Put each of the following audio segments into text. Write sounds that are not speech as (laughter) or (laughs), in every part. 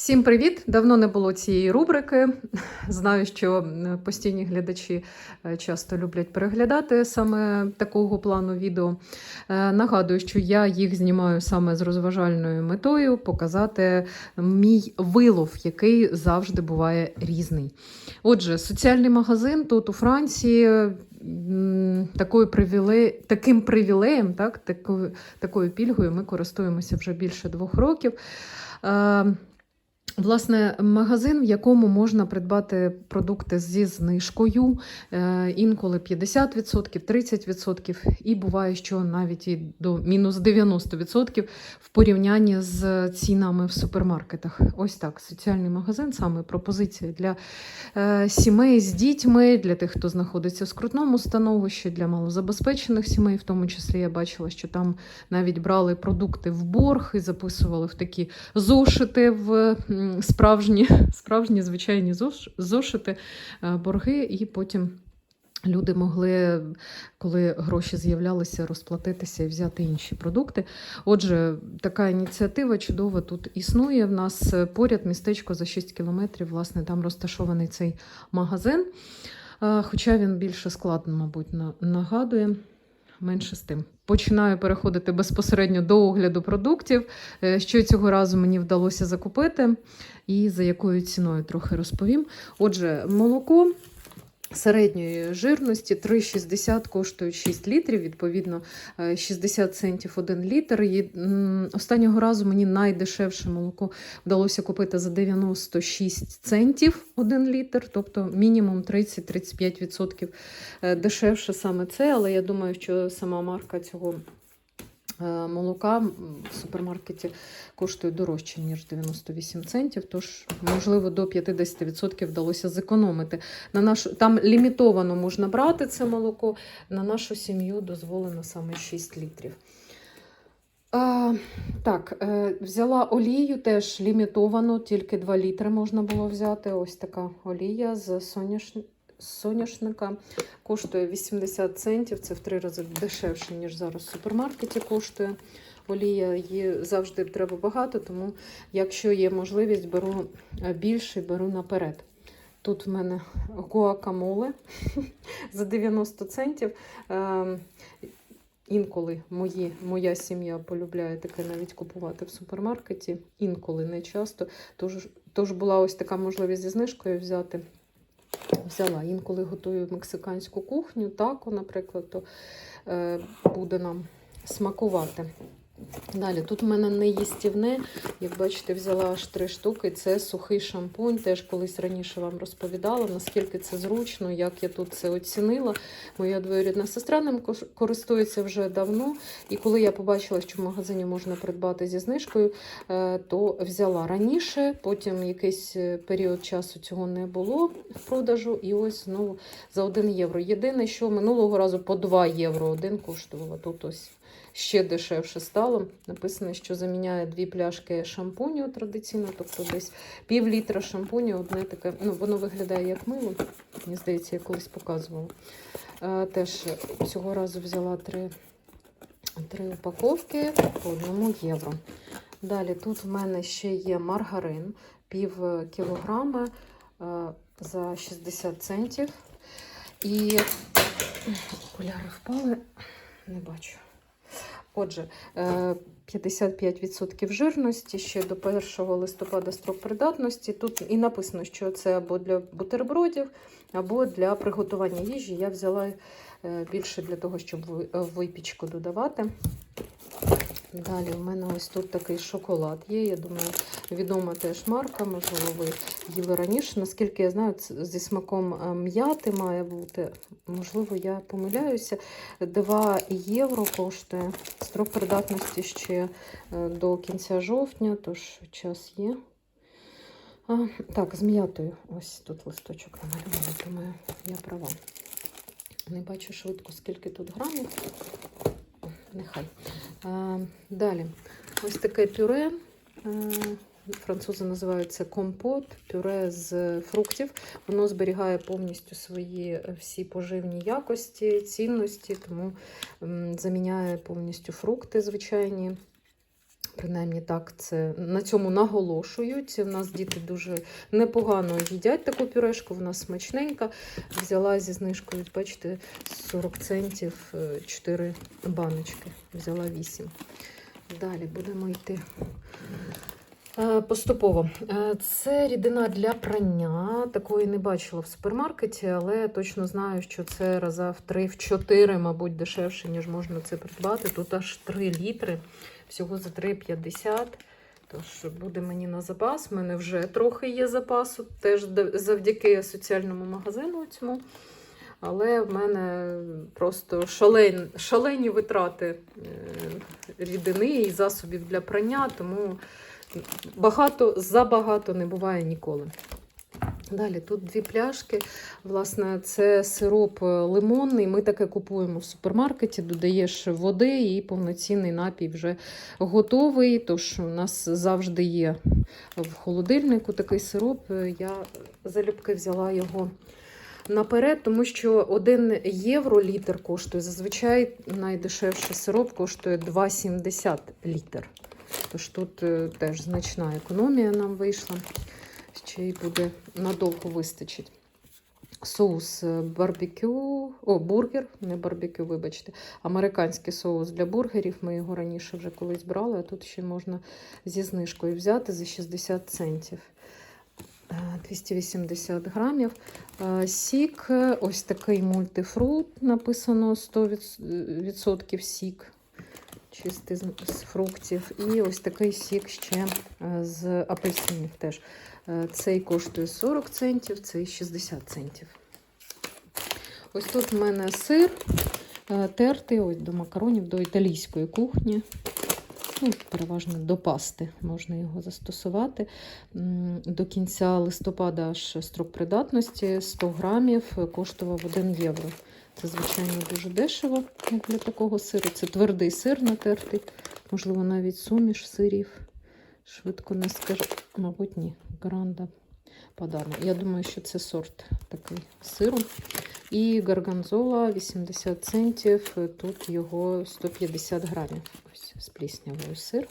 Всім привіт! Давно не було цієї рубрики. Знаю, що постійні глядачі е, часто люблять переглядати саме такого плану відео. Е, Нагадую, що я їх знімаю саме з розважальною метою показати мій вилов, який завжди буває різний. Отже, соціальний магазин тут у Франції. Такою привіле... Таким привілеєм, так, такою, такою пільгою ми користуємося вже більше двох років. Власне, магазин, в якому можна придбати продукти зі знижкою, е, інколи 50%, 30%, і буває, що навіть і до мінус 90% в порівнянні з цінами в супермаркетах. Ось так, соціальний магазин, саме пропозиція для е, сімей з дітьми, для тих, хто знаходиться в скрутному становищі, для малозабезпечених сімей, в тому числі я бачила, що там навіть брали продукти в борг і записували в такі зошити в справжні, (laughs) справжні звичайні зошити, е, борги, і потім. Люди могли, коли гроші з'являлися, розплатитися і взяти інші продукти. Отже, така ініціатива чудова тут існує. В нас е, поряд містечко за 6 кілометрів, власне, там розташований цей магазин. Е, Хоча він більше складно, мабуть, нагадує. Менше з тим. Починаю переходити безпосередньо до огляду продуктів, е, що цього разу мені вдалося закупити, і за якою ціною трохи розповім. Отже, молоко середньої жирності 3,60 коштують 6 літрів, відповідно, е, 60 центів 1 літр. І, останнього разу мені найдешевше молоко вдалося купити за 96 центів 1 літр, тобто мінімум 30-35% е, дешевше саме це, але я думаю, що сама марка цього. Е, Молока в супермаркеті коштує дорожче, ніж 98 центів, тож, можливо, до 50% вдалося зекономити. На нашу, там лімітовано можна брати це молоко, на нашу сім'ю дозволено саме 6 літрів. А, так, е, взяла олію теж лімітовано, тільки 2 літри можна було взяти. Ось така олія з соняшника. Соняшника коштує 80 центів, це в три рази дешевше, ніж зараз в супермаркеті коштує. Олія її завжди треба багато, тому якщо є можливість, беру е, більше, беру наперед. Тут в мене гуакамоле (laughs) за 90 центів. Ем, Інколи мої, моя сім'я полюбляє таке навіть купувати в супермаркеті, інколи не часто. Тож, тож була ось така можливість зі знижкою взяти. Взяла. Інколи готую мексиканську кухню, тако, наприклад, то е, буде нам смакувати. Далі, тут в мене не їстівне, як бачите, взяла аж три штуки. Це сухий шампунь. Теж колись раніше вам розповідала, наскільки це зручно, як я тут це оцінила. Моя двоюрідна сестра ним користується вже давно. І коли я побачила, що в магазині можна придбати зі знижкою, е, то взяла раніше. Потім якийсь е, період часу цього не було в продажу. І ось знову за 1 євро. Єдине, що минулого разу по 2 євро один коштувала. Тут ось ще дешевше стало. Написано, що заміняє дві пляшки шампуню традиційно, тобто десь пів літра шампуню, одне таке, ну воно виглядає як мило. Мені здається, я колись показувала. Е, Теж цього разу взяла три, три упаковки по одному євро. Далі тут в мене ще є маргарин, пів кілограма е, за 60 центів. І окуляри впали, не бачу. Отже, е, 55% жирності ще до 1 листопада строк придатності. Тут і написано, що це або для бутербродів, або для приготування їжі. Я взяла е, більше для того, щоб е, випічку додавати. Далі у мене ось тут такий шоколад є. Я думаю, відома теж марка, можливо, ви їли раніше. Наскільки я знаю, зі смаком е, м'яти має бути. Можливо, я помиляюся. 2 євро коштує. Строк придатності ще е, до кінця жовтня, тож час є. А, так, з м'ятою. Ось тут листочок намальований, думаю, я права. Не бачу швидко, скільки тут грамів. Нехай. А, далі. Ось таке пюре. Е, Французи називають це компот, пюре з фруктів. Воно зберігає повністю свої е, всі поживні якості, цінності, тому заміняє повністю фрукти звичайні. Принаймні так це на цьому наголошують. У нас діти дуже непогано їдять таку пюрешку, вона смачненька. Взяла зі знижкою, бачите, 40 центів 4 баночки. Взяла 8. Далі будемо йти. Е, Поступово. Е, Це рідина для прання. Такої не бачила в супермаркеті, але точно знаю, що це раза в 3-4, мабуть, дешевше, ніж можна це придбати. Тут аж 3 літри, всього за 3,50. Тож буде мені на запас. У мене вже трохи є запасу, теж завдяки соціальному магазину цьому. Але в мене просто шалень, шалені витрати е, рідини і засобів для прання, тому багато забагато не буває ніколи. Далі тут дві пляшки. Власне, це сироп лимонний. Ми таке купуємо в супермаркеті, додаєш води і повноцінний напій вже готовий. Тож у нас завжди є в холодильнику такий сироп. Я залюбки взяла його наперед, тому що 1 євро літр коштує. Зазвичай найдешевший сироп коштує 2,70 літр. Тож тут е, теж значна економія нам вийшла. Ще й буде надовго вистачить. Соус е, барбекю, о, бургер, не барбекю, вибачте. Американський соус для бургерів. Ми його раніше вже колись брали, а тут ще можна зі знижкою взяти за 60 центів. Е, 280 грамів. Е, Сік, е, ось такий мультифрут, написано 100% сік чистий з фруктів. І ось такий сік ще е, з апельсинів теж. Е, Цей коштує 40 центів, цей 60 центів. Ось тут в мене сир е, тертий ось до макаронів, до італійської кухні. Ну, переважно до пасти можна його застосувати. До кінця листопада аж строк придатності 100 грамів е, коштував 1 євро. Це, звичайно, дуже дешево як для такого сиру. Це твердий сир натертий, можливо, навіть суміш сирів. Швидко не скажу. Мабуть, ні. Гранда Падано. Я думаю, що це сорт такий сиру. І гарганзола 80 центів. Тут його 150 грамів. Ось з пліснявою сир.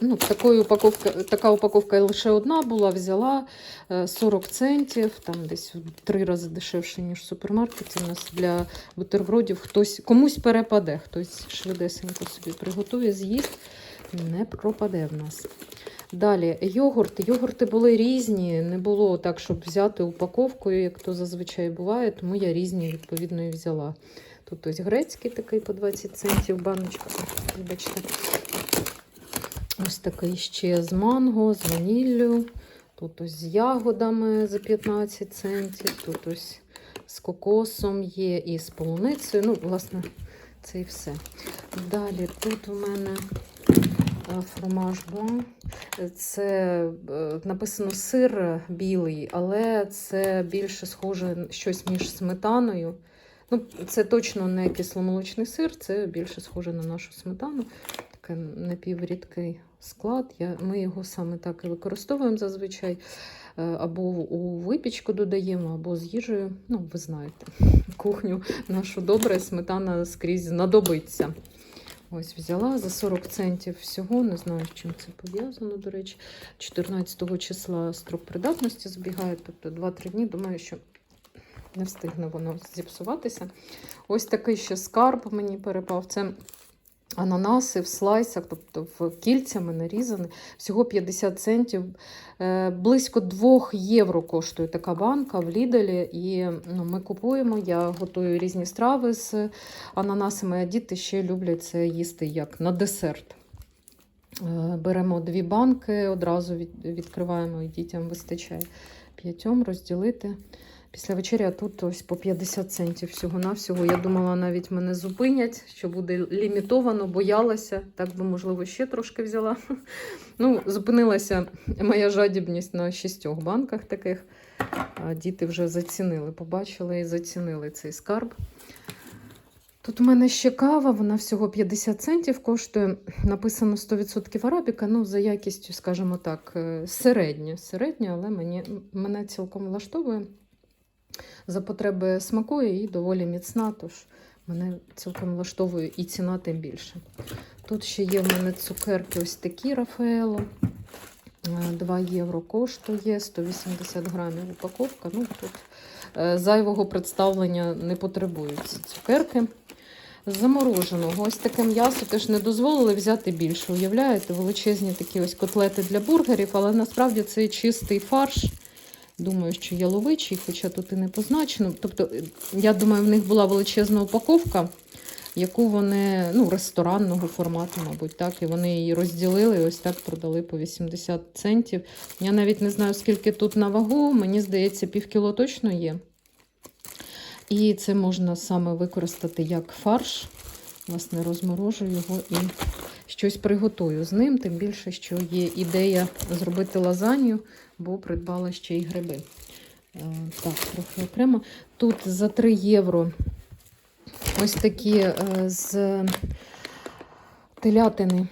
Ну, такої упаковка, така упаковка лише одна була, взяла е, 40 центів, там десь в три рази дешевше, ніж в супермаркеті. У нас для бутербродів хтось комусь перепаде, хтось швидесенько собі приготує, з'їсть, не пропаде в нас. Далі йогурт. Йогурти були різні, не було так, щоб взяти упаковкою, як то зазвичай буває, тому я різні відповідно і взяла. Тут ось грецький такий по 20 центів баночка. Вибачте. Ось такий ще з манго, з ваніллю. Тут ось з ягодами за 15 центів. Тут ось з кокосом є і з полуницею. Ну, власне, це і все. Далі тут у мене фромаж блан. Це е, написано сир білий, але це більше схоже щось між сметаною. Ну, це точно не кисломолочний сир, це більше схоже на нашу сметану. Такий напіврідкий склад. Я, ми його саме так і використовуємо зазвичай. Е, Або у випічку додаємо, або з їжею. Ну, ви знаєте, (laughs) кухню нашу добре, сметана скрізь знадобиться. Ось взяла за 40 центів всього. Не знаю, з чим це пов'язано, до речі. 14 числа строк придатності збігає, тобто 2-3 дні. Думаю, що не встигне воно зіпсуватися. Ось такий ще скарб мені перепав. Це ананаси в слайсах, тобто в кільцями нарізані. Всього 50 центів. Е, Близько 2 євро коштує така банка в Ліделі. І ну, ми купуємо. Я готую різні страви з ананасами, а діти ще люблять це їсти як на десерт. Е, Беремо дві банки, одразу відкриваємо і дітям вистачає п'ятьом розділити. Після вечері, а тут ось по 50 центів всього-навсього. Я думала, навіть мене зупинять, що буде лімітовано, боялася. Так би, можливо, ще трошки взяла. (laughs) Ну, зупинилася моя жадібність на шістьох банках таких. Діти вже зацінили, побачили і зацінили цей скарб. Тут у мене ще кава, вона всього 50 центів коштує. Написано 100% арабіка. Ну, за якістю, скажімо так, е, середня. Середня, але мені, мене цілком влаштовує. За потреби смакує і доволі міцна, тож Мене цілком влаштовує і ціна тим більше. Тут ще є в мене цукерки ось такі Рафаело. Е, 2 євро коштує, 180 грамів упаковка. Ну, тут е, зайвого представлення не потребують ці цукерки. Замороженого ось таке м'ясо теж не дозволили взяти більше. Уявляєте, величезні такі ось котлети для бургерів, але насправді це чистий фарш. Думаю, що яловичий, хоча тут і не позначено. Тобто, я думаю, в них була величезна упаковка, яку вони ну, ресторанного формату, мабуть, так, і вони її розділили і ось так продали по 80 центів. Я навіть не знаю, скільки тут на вагу, мені здається, півкіло точно є. І це можна саме використати як фарш. Власне, розморожу його і щось приготую з ним, тим більше, що є ідея зробити лазанью, бо придбала ще й гриби. Е, Так, трохи окремо. Тут за 3 євро ось такі е, з телятини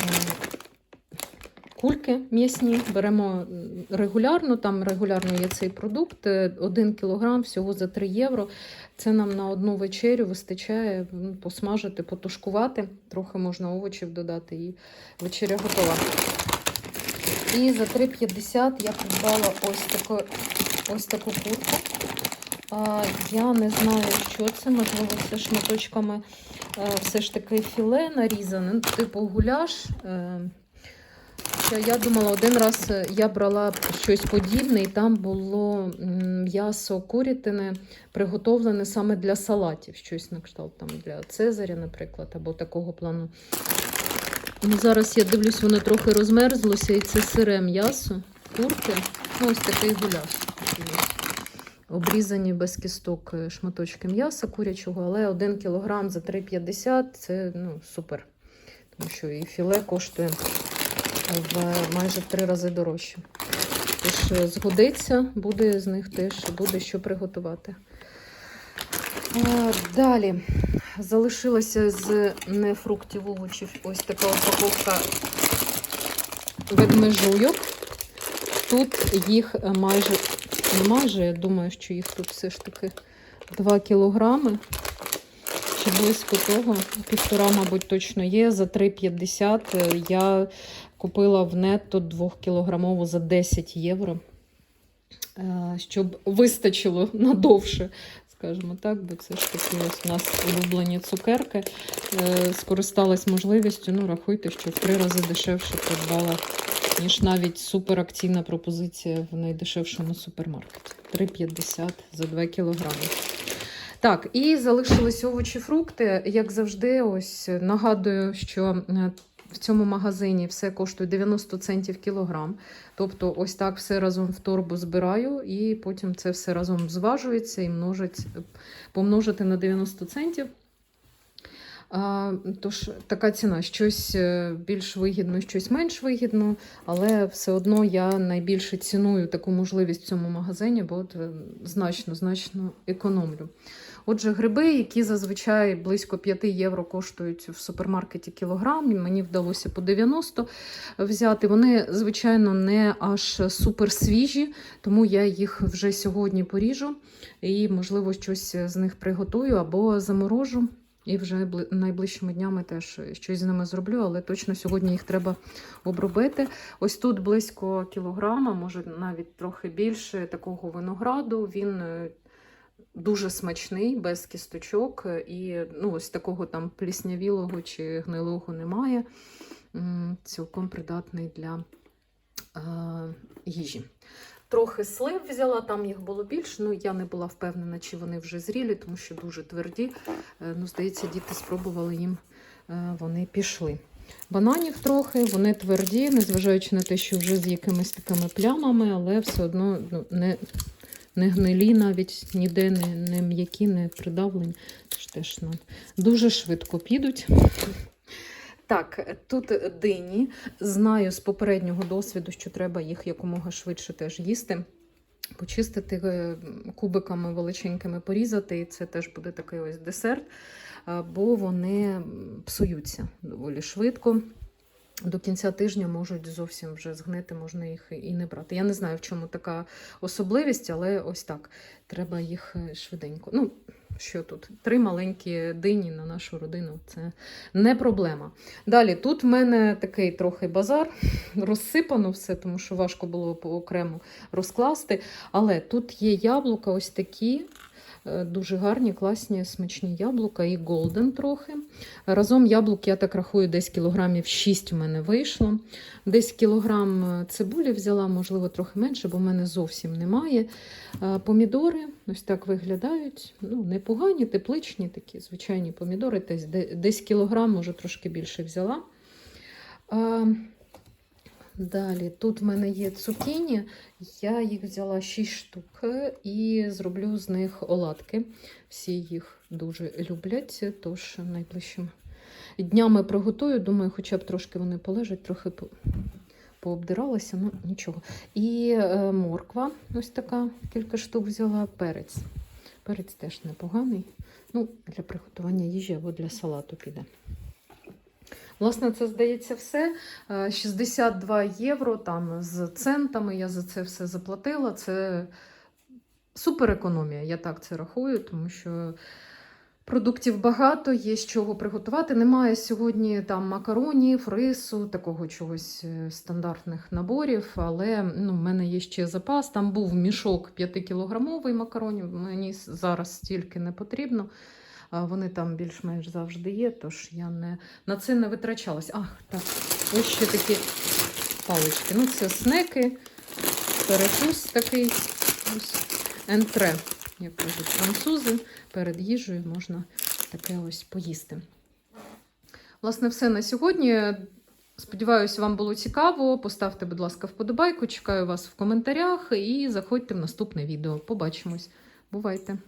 е, кульки м'ясні. Беремо регулярно, там регулярно є цей продукт. 1 кілограм всього за 3 євро. Це нам на одну вечерю вистачає посмажити, потушкувати. Трохи можна овочів додати, і вечеря готова. І за 3,50 я придбала ось таку, ось таку курку. А, я не знаю, що це, можливо, це шматочками е, все ж таки філе нарізане, ну, типу гуляш. Е, я думала, один раз е, я брала щось подібне, і там було м'ясо курятини, приготовлене саме для салатів, щось на кшталт там для Цезаря, наприклад, або такого плану. Ну, зараз я дивлюсь, воно трохи розмерзлося, і це сире м'ясо, курки. Ну, ось такий гуляш. Обрізані без кісток е, шматочки м'яса курячого, але 1 кілограм за 3,50 це ну, супер. Тому що і філе коштує в майже в три рази дорожче. Тож е, згодиться, буде з них теж буде що приготувати. А, Далі залишилася з нефруктів овочів ось така упаковка ведмежуйок. Тут їх е, майже, не майже, я думаю, що їх тут все ж таки 2 кілограми. Чи близько того, півтора, мабуть, точно є. За 3,50 я купила в нетто 2-кілограмову за 10 євро, е, щоб вистачило надовше, скажімо так, бо це ж такі ось у нас улюблені цукерки. Е, Скористалась можливістю, ну, рахуйте, що в три рази дешевше придбала, ніж навіть суперакційна пропозиція в найдешевшому супермаркеті. 3,50 за 2 кілограми. Так, і залишились овочі, фрукти. Як завжди, ось нагадую, що е, в цьому магазині все коштує 90 центів кілограм. Тобто, ось так все разом в торбу збираю, і потім це все разом зважується і множить, помножити на 90 центів. А, тож така ціна, щось е, більш вигідно, щось менш вигідно, але все одно я найбільше ціную таку можливість в цьому магазині, бо от, е, економлю. Отже, гриби, які зазвичай близько 5 євро коштують в супермаркеті кілограм, мені вдалося по 90 взяти. Вони, звичайно, не аж супер свіжі, тому я їх вже сьогодні поріжу і, можливо, щось з них приготую або заморожу. І вже найближчими днями теж щось з ними зроблю, але точно сьогодні їх треба обробити. Ось тут близько кілограма, може навіть трохи більше такого винограду. Він е, дуже смачний, без кісточок, і ну, ось такого там пліснявілого чи гнилого немає. Цілком придатний для е, їжі. Трохи слив взяла, там їх було більше. Ну, я не була впевнена, чи вони вже зрілі, тому що дуже тверді. Е, Ну, здається, діти спробували їм, е, вони пішли. Бананів трохи, вони тверді, незважаючи на те, що вже з якимись такими плямами, але все одно ну, не, не гнилі навіть ніде, не, не м'які, не придавлені. Тож теж ну, дуже швидко підуть. Так, тут дині. Знаю з попереднього досвіду, що треба їх якомога швидше теж їсти. Почистити е, кубиками величенькими порізати, і це теж буде такий ось десерт, бо вони псуються доволі швидко. До кінця тижня можуть зовсім вже згнити, можна їх і не брати. Я не знаю, в чому така особливість, але ось так. Треба їх е, швиденько. Ну, що тут? Три маленькі дині на нашу родину. Це не проблема. Далі, тут в мене такий трохи базар, (laughs) розсипано все, тому що важко було окремо розкласти. Але тут є яблука ось такі. Е, Дуже гарні, класні, смачні яблука і голден трохи. Разом яблук, я так рахую, десь кілограмів 6 в мене вийшло. Десь кілограм е, цибулі взяла, можливо, трохи менше, бо в мене зовсім немає. Е, Помідори ось так виглядають. Ну, непогані, тепличні такі, звичайні помідори. Десь, десь кілограм, може, трошки більше взяла. Далі, тут в мене є цукіні, я їх взяла 6 штук е, і зроблю з них оладки. Всі їх дуже люблять, тож найближчим днями приготую. Думаю, хоча б трошки вони полежать, трохи по- пообдиралася, ну нічого. І е, морква, ось така, кілька штук взяла, перець. Перець теж непоганий. Ну, для приготування їжі або для салату піде. Власне, це здається все. Е, 62 євро там з центами. Я за це все заплатила. Це супер економія, я так це рахую, тому що продуктів багато, є з чого приготувати. Немає сьогодні там макаронів, рису, такого чогось е, стандартних наборів, але ну, в мене є ще запас. Там був мішок 5-кілограмовий макаронів. Мені зараз стільки не потрібно. Вони там більш-менш завжди є, тож я не, на це не витрачалась. Ах, так, ось ще такі палички. Ну, це снеки, перекус такий, ось ентре, як кажуть французи. Перед їжею можна таке ось поїсти. Власне, все на сьогодні. Сподіваюся, вам було цікаво. Поставте, будь ласка, вподобайку. Чекаю вас в коментарях і заходьте в наступне відео. Побачимось. Бувайте!